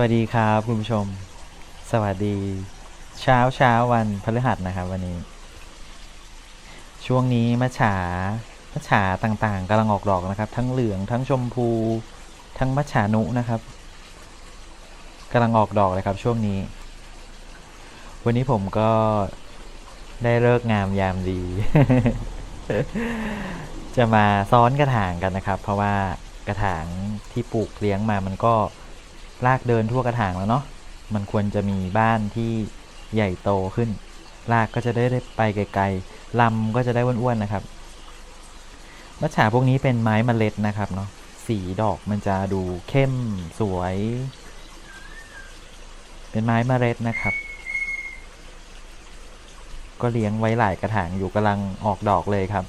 วัสดีครับคุณผู้ชม สวัสดี เช้าเช้าวันพฤหัสนะครับ วันนี้ ช่วงนี้มะฉามะฉาต่างๆกำลังออกดอกนะครับ ทั้งเหลืองทั้งชมพู ทั้งมะฉานุนะครับกำลังออกดอกเลยครับช่วงนี้ วันนี้ผมก็ได้เลิกงามยามดี จะมาซ้อนกระถางกันนะครับ เพราะว่ากระถางที่ปลูกเลี้ยงมามันก็ ลากเดินทั่วกระถางแล้วเนาะมันควรจะมีบ้านที่ใหญ่โตขึ้นรากก็จะได้ไปไกลๆลำก็จะได้อ้วนๆนะครับมัจฉาพวกนี้เป็นไม้เมล็ดนะครับเนาะสีดอกมันจะดูเข้มสวย เป็นไม้เมล็ดนะครับ ก็เลี้ยงไว้หลายกระถางอยู่กำลังออกดอกเลยครับ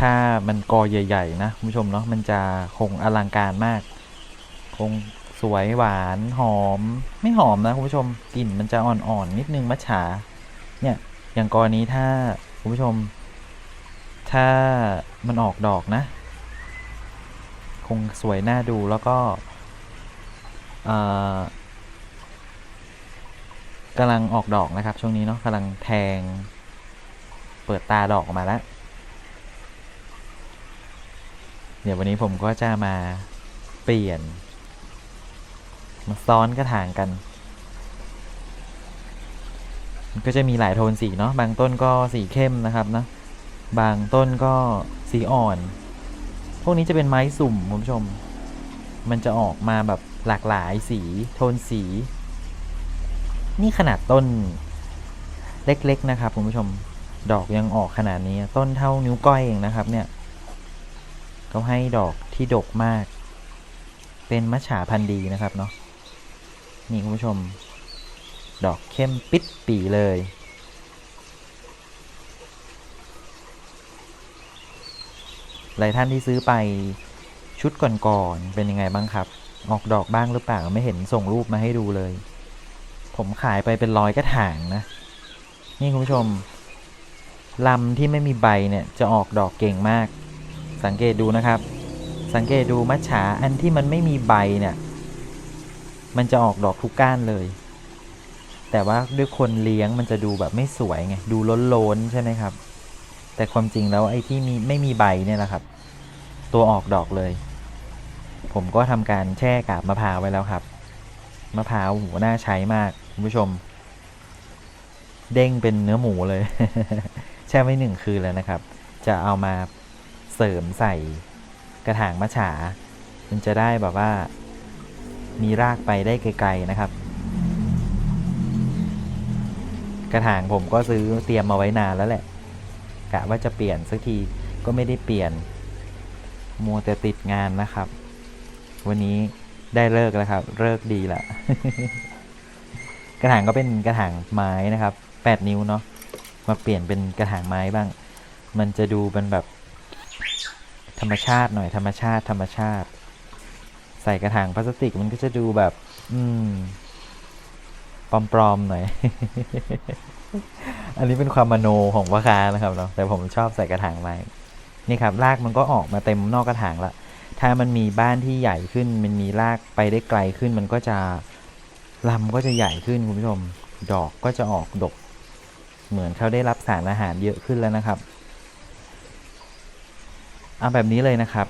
ถ้ามันกอใหญ่ ๆ นะคุณผู้ชมเนาะมันจะคงอลังการมาก คงสวยหวานหอม ไม่หอมนะคุณผู้ชมกลิ่นมันจะอ่อนๆนิดนึงมัจฉาเนี่ยอย่างกอนี้ถ้าคุณผู้ชม ถ้ามันออกดอกนะ คงสวยน่าดูแล้วก็กำลังออกดอกนะครับ ช่วงนี้เนาะกำลังแทง เปิดตาดอกออกมาแล้ว เดี๋ยววันนี้ผมก็จะมาเปลี่ยน มาซ้อนกระถางกัน มันก็จะมีหลายโทนสีเนาะบางต้นก็สีเข้มนะครับนะบางต้นก็สีอ่อน พวกนี้จะเป็นไม้สุ่มคุณผู้ชม มันจะออกมาแบบหลากหลายสีโทนสี นี่ขนาดต้นเล็กๆนะครับคุณผู้ชมดอกยังออกขนาดนี้ต้นเท่านิ้วก้อยเองนะครับเนี่ย เขาให้ดอกที่ดกมาก เป็นมัจฉาพันธุ์ดีนะครับเนาะ นี่คุณผู้ชม ดอกเข้มปิดปีเลย หลายท่านที่ซื้อไปชุดก่อนๆเป็นยังไงบ้างครับ ออกดอกบ้างหรือเปล่าไม่เห็นส่งรูปมาให้ดูเลย ผมขายไปเป็นร้อยกระถางนะ นี่คุณผู้ชมลำที่ไม่มีใบเนี่ยจะออกดอกเก่งมาก สังเกตดูนะครับ สังเกตดูมัจฉาอันที่มันไม่มีใบเนี่ย มันจะออกดอกทุกก้านเลย แต่ว่าด้วยคนเลี้ยงมันจะดูแบบไม่สวยไง ดูล้นๆใช่ไหมครับ แต่ความจริงแล้วไอ้ที่มีไม่มีใบเนี่ยแหละครับ ตัวออกดอกเลย ผมก็ทำการแช่กาบมะพร้าวไว้แล้วครับ มะพร้าวหัวน่าใช้มากคุณผู้ชม เด้งเป็นเนื้อหมูเลย แช่ไว้หนึ่งคืนแล้วนะครับ จะเอามา เสริมใส่กระถางมะฉา มันจะได้แบบว่า มีรากไปได้ไกลๆนะครับ กระถางผมก็ซื้อเตรียมมาไว้นานแล้วแหละกะว่าจะเปลี่ยนสักทีก็ไม่ได้เปลี่ยน มัวแต่ติดงานนะครับ วันนี้ได้เลิกแล้วครับ เลิกดีละกระถางก็เป็นกระถางไม้นะครับ 8 นิ้วเนาะมาเปลี่ยนเป็นกระถางไม้บ้าง มันจะดูเป็นแบบ ธรรมชาติหน่อยธรรมชาติธรรมชาติ ใส่กระถางพลาสติกมันก็จะดูแบบ อืมปลอมๆหน่อย อันนี้เป็นความมโนของพ่อค้านะครับเนาะแต่ผมชอบใส่กระถางไม้นี่ครับรากมันก็ออกมาเต็มนอกกระถางละถ้ามันมีบ้านที่ใหญ่ขึ้น มันมีรากไปได้ไกลขึ้น มันก็จะลำก็จะใหญ่ขึ้นคุณผู้ชม ดอกก็จะออกดก เหมือนเขาได้รับสารอาหารเยอะขึ้นแล้วนะครับ เอาแบบนี้เลยนะครับ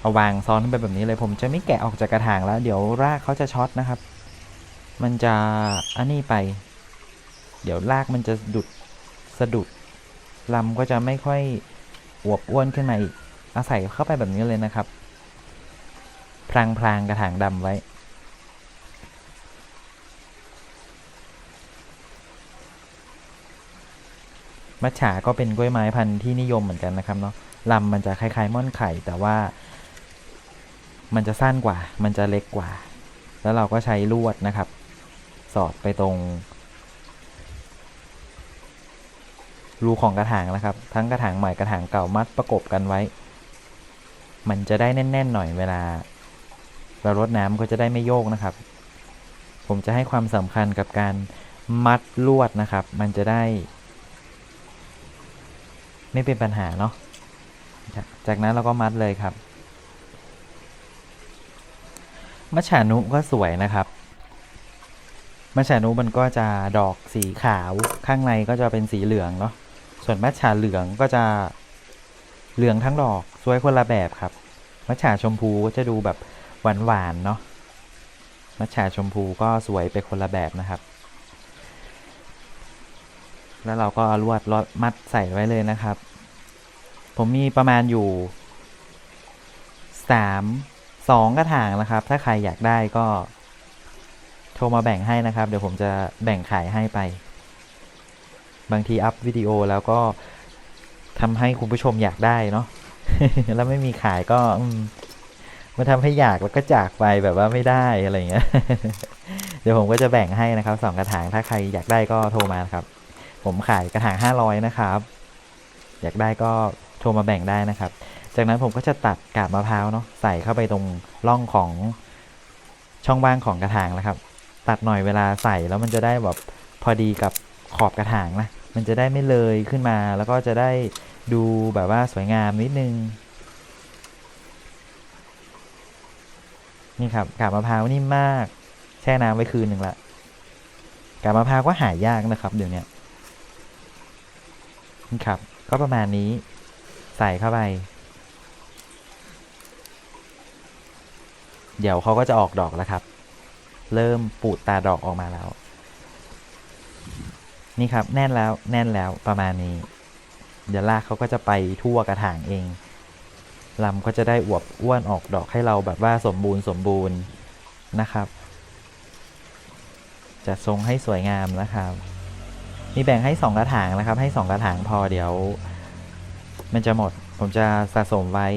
เอาวางซ้อนไปแบบนี้เลย ผมจะไม่แกะออกจากกระถางแล้ว เดี๋ยวรากเขาจะช็อตนะครับ มันจะอันนี้ไป เดี๋ยวรากมันจะดุดสะดุดลำก็จะไม่ค่อยอวบอ้วนขึ้นมาอีก เอาใส่เข้าไปแบบนี้เลยนะครับ พรางพรางๆกระถางดำไว้ มัจฉาก็เป็นกล้วยไม้พันธุ์ที่นิยมเหมือนกันนะครับเนาะลำมันจะคล้ายๆม่อนไข่ แต่ว่า มันจะสั้นกว่า มันจะเล็กกว่า แล้วเราก็ใช้ลวดนะครับ สอดไปตรง รูของกระถางนะครับ ทั้งกระถางใหม่กระถางเก่ามัดประกบกันไว้ มันจะได้แน่น ๆ หน่อยเวลา เรารดน้ำก็จะได้ไม่โยกนะครับ ผมจะให้ความสำคัญกับการมัดลวดนะครับ มันจะได้ ไม่เป็นปัญหาเนาะจากนั้นเราก็มัดเลยครับ มัชฉานุก็สวยนะครับ มัชฉานุมันก็จะดอกสีขาวข้างในก็จะเป็นสีเหลืองเนาะส่วนมัชฉาเหลืองก็จะเหลืองทั้งดอกสวยคนละแบบครับ มัชฉาชมพูก็จะดูแบบหวานๆเนาะมัชฉาชมพูก็สวยไปคนละแบบนะครับ แล้วเราก็เอาลวดลอดมัดใส่ไว้เลยนะครับ ผมมีประมาณอยู่สามสองกระถางนะครับ ถ้าใครอยากได้ก็โทรมาแบ่งให้นะครับ เดี๋ยวผมจะแบ่งขายให้ไป บางทีอัพวิดีโอแล้วก็ทำให้คุณผู้ชมอยากได้เนาะแล้วไม่มีขายก็มาทำให้อยากแล้วก็จากไปแบบว่าไม่ได้อะไรเงี้ย เดี๋ยวผมก็จะแบ่งให้นะครับสองกระถางถ้าใครอยากได้ก็โทรมาครับ ผมขายกระถางห้าร้อยนะครับ อยากได้ก็โทรมาแบ่งได้นะครับ จากนั้นผมก็จะตัดกาบมะพร้าวเนาะใส่เข้าไปตรงร่องของช่องว่างของกระถางนะครับ ตัดหน่อยเวลาใส่แล้วมันจะได้แบบพอดีกับขอบกระถางนะ มันจะได้ไม่เลยขึ้นมา แล้วก็จะได้ดูแบบว่าสวยงามนิดนึง นี่ครับกาบมะพร้าวนิ่มมาก แช่น้ำไว้คืนหนึ่งละกาบมะพร้าวก็หายากนะครับเดี๋ยวนี้ ครับ ก็ประมาณนี้ ใส่เข้าไป เดี๋ยวเขาก็จะออกดอกแล้วครับ เริ่มปูดตาดอกออกมาแล้ว นี่ครับแน่นแล้วแน่นแล้วประมาณนี้ เดี๋ยวรากเขาก็จะไปทั่วกระถางเองลำก็จะได้อวบอ้วนออกดอกให้เราแบบว่าสมบูรณ์สมบูรณ์นะครับจะทรงให้สวยงามนะครับ มีแบ่งให้สองกระถางนะครับ ให้สองกระถางพอเดี๋ยว มันจะหมด ผมจะสะสมไว้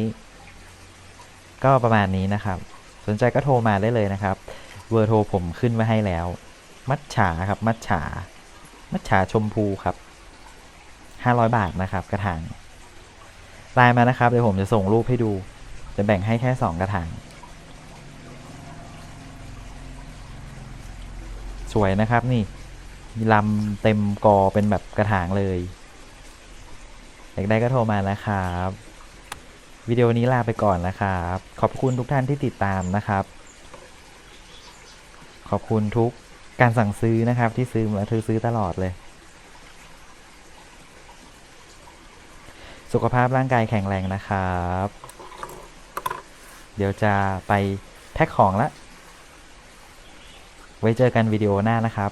ก็ประมาณนี้นะครับ สนใจก็โทรมาได้เลยนะครับ เบอร์โทรผมขึ้นไว้ให้แล้ว มัดฉาครับ มัดฉา มัดฉาชมพูครับห้าร้อยบาทนะครับ กระถางไลน์มานะครับ เดี๋ยวผมจะส่งรูปให้ดู จะแบ่งให้แค่สองกระถาง สวยนะครับนี่ มีลำเต็มกอเป็นแบบกระถางเลยอยากได้ก็โทรมานะครับ วิดีโอนี้ลาไปก่อนนะครับ ขอบคุณทุกท่านที่ติดตามนะครับ ขอบคุณทุกการสั่งซื้อนะครับ ที่ซื้อมาถือซื้อตลอดเลย สุขภาพร่างกายแข็งแรงนะครับ เดี๋ยวจะไปแพ็คของละ ไว้เจอกันวิดีโอหน้านะครับ